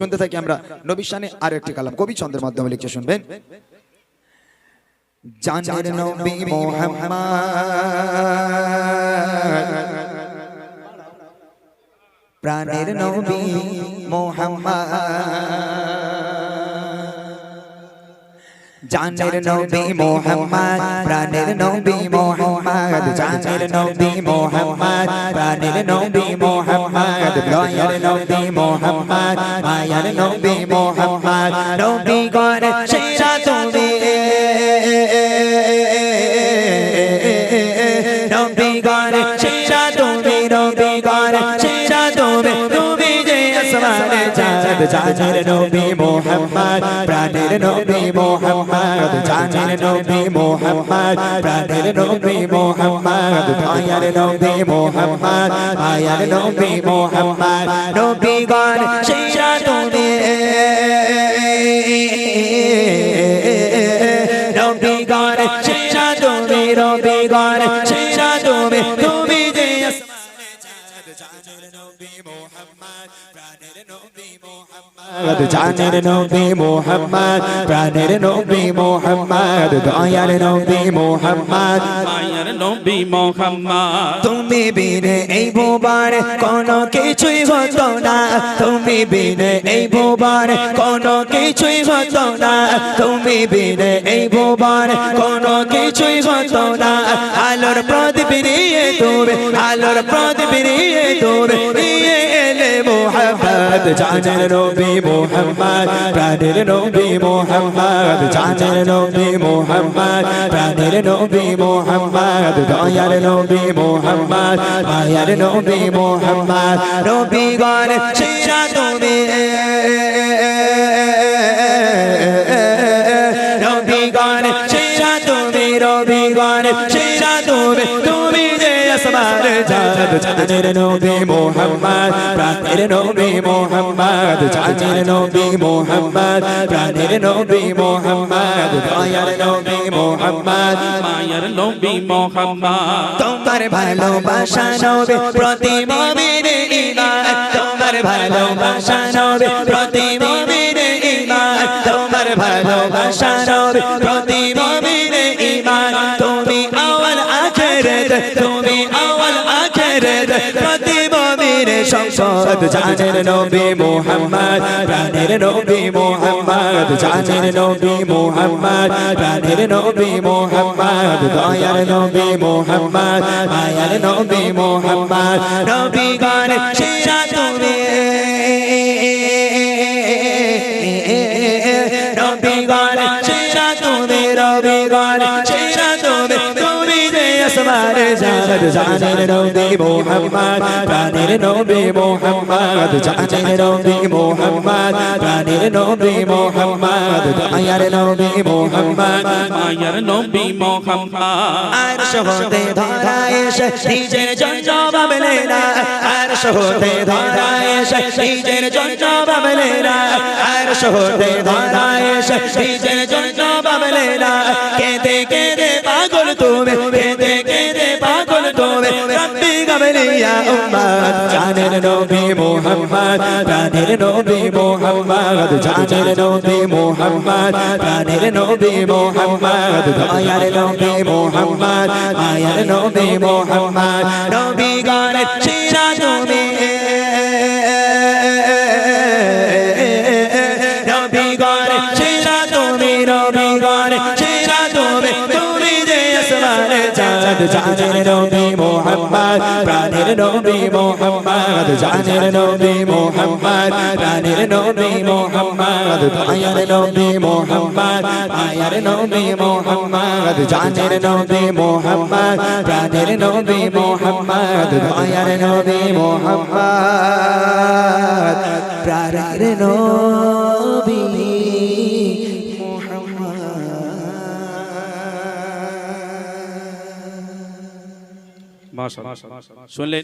শুনতে থাকি আমরা নবীর শানে আর একটি কালাম। কবি ছন্দের মাধ্যমে লিখে শুনবেন জানের নবী মোহাম্মদ প্রাণের নবী মোহাম্মদ জানের নবী মোহাম্মদ প্রাণের নবী মোহাম্মদ জানের নবী মোহাম্মদ প্রাণের নবী মোহাম্মদ দয়ার নবী মোহাম্মদ মায়ার নবী মোহাম্মদ নবী গণ সেরা তুমি। নবী গণ সেরা তুমি নবী গণ সেরা তুমি। তুমি যে আসমানে জানের নবী মোহাম্মদ প্রাণের নবী মোহাম্মদ জানের নবী মোহাম্মদ প্রাণের নবী মোহাম্মদ দয়ার নবী মোহাম্মদ মায়ার নবী মোহাম্মদ নবী গণ সেরা তুমি নবী গণ সেরা তুমি নবী গণ সেরা তুমি তুমি যে আসমানে চাঁদ জানের নবী মোহাম্মদ জানের নবী মোহাম্মদ প্রাণের নবী মোহাম্মদ দয়ার নবী মোহাম্মদ। মায়ের নবী মোহাম্মদ। তুমি বিনে এই ভুবার কোনো কিছুই হতো না। তুমি বিনে এই ভুবার কোনো কিছুই হতো না। তুমি বিনে এই ভুবার কোনো কিছুই হতো না। আলোর প্রদীপ নিয়ে তুমি আলোর প্রদীপ নিয়ে তুমি নিয়ে মোহাম্মদ জানের নবী মোহাম্মদ প্রাণের নবী মোহাম্মদ জানের নবী মোহাম্মদ প্রাণের নবী মোহাম্মদ দয়ার নবী মোহাম্মদ মায়ার নবী মোহাম্মদ নবী গণ সেরা তুমি নবী গণ সেরা তুমি নবী গণ জানের নবী মোহাম্মদ প্রাণের নবী মোহাম্মদ জানের নবী মোহাম্মদ প্রাণের নবী মোহাম্মদ দয়ার নবী মোহাম্মদ মায়ের নবী মোহাম্মদ তোমার ভালোবাসা নবে প্রতি মমিনে ইমান তোমার ভালোবাসা নবে প্রতি মমিনে ইমান তোমার ভালোবাসা নবে প্রতি মমিনে ইমান তুমি আওয়াল আখেরাত তুমি সম্পদ জানের নবী মোহাম্মদ, প্রাণের নবী মোহাম্মদ জানের নবী মোহাম্মদ, প্রাণের নবী মোহাম্মদ, দয়ার নবী মোহাম্মদ, মায়ার নবী মোহাম্মদ নবী গান সেরা তুমি নবী গান সেরা তুমি রবি গান সেরা জাদ জানের নবী মোহাম্মদ প্রাণের নবী মোহাম্মদ জানের নবী মোহাম্মদ প্রাণের নবী মোহাম্মদ দয়ার নবী মোহাম্মদ মায়ের নবী মোহাম্মদ। আর সহতে ধরায় সে নিজের জন্য বাবলে না। আর সহতে ধরায় সে নিজের জন্য বাবলে না। আর সহতে ধরায় সে নিজের জন্য রব্বি গাবলিয়া উম্মত জানের নবী মোহাম্মদ, প্রাণের নবী মোহাম্মদ, জানের নবী মোহাম্মদ, প্রাণের নবী মোহাম্মদ, দয়ার নবী মোহাম্মদ, মায়ার নবী মোহাম্মদ, নবী গানের সেরা তুমি নবী গানের সেরা তুমি নবী গানের সেরা তুমি তুমি যে আসমানে চাঁদ, জানের নবী মোহাম্মদ প্রাণের নবী মোহাম্মদ জানের নবী মোহাম্মদ প্রাণের নবী মোহাম্মদ দয়ার নবী মোহাম্মদ মায়ার নবী মোহাম্মদ জানের নবী মোহাম্মদ প্রাণের নবী মোহাম্মদ দয়ার নবী মোহাম্মদ প্রাণের নবী শুনলেন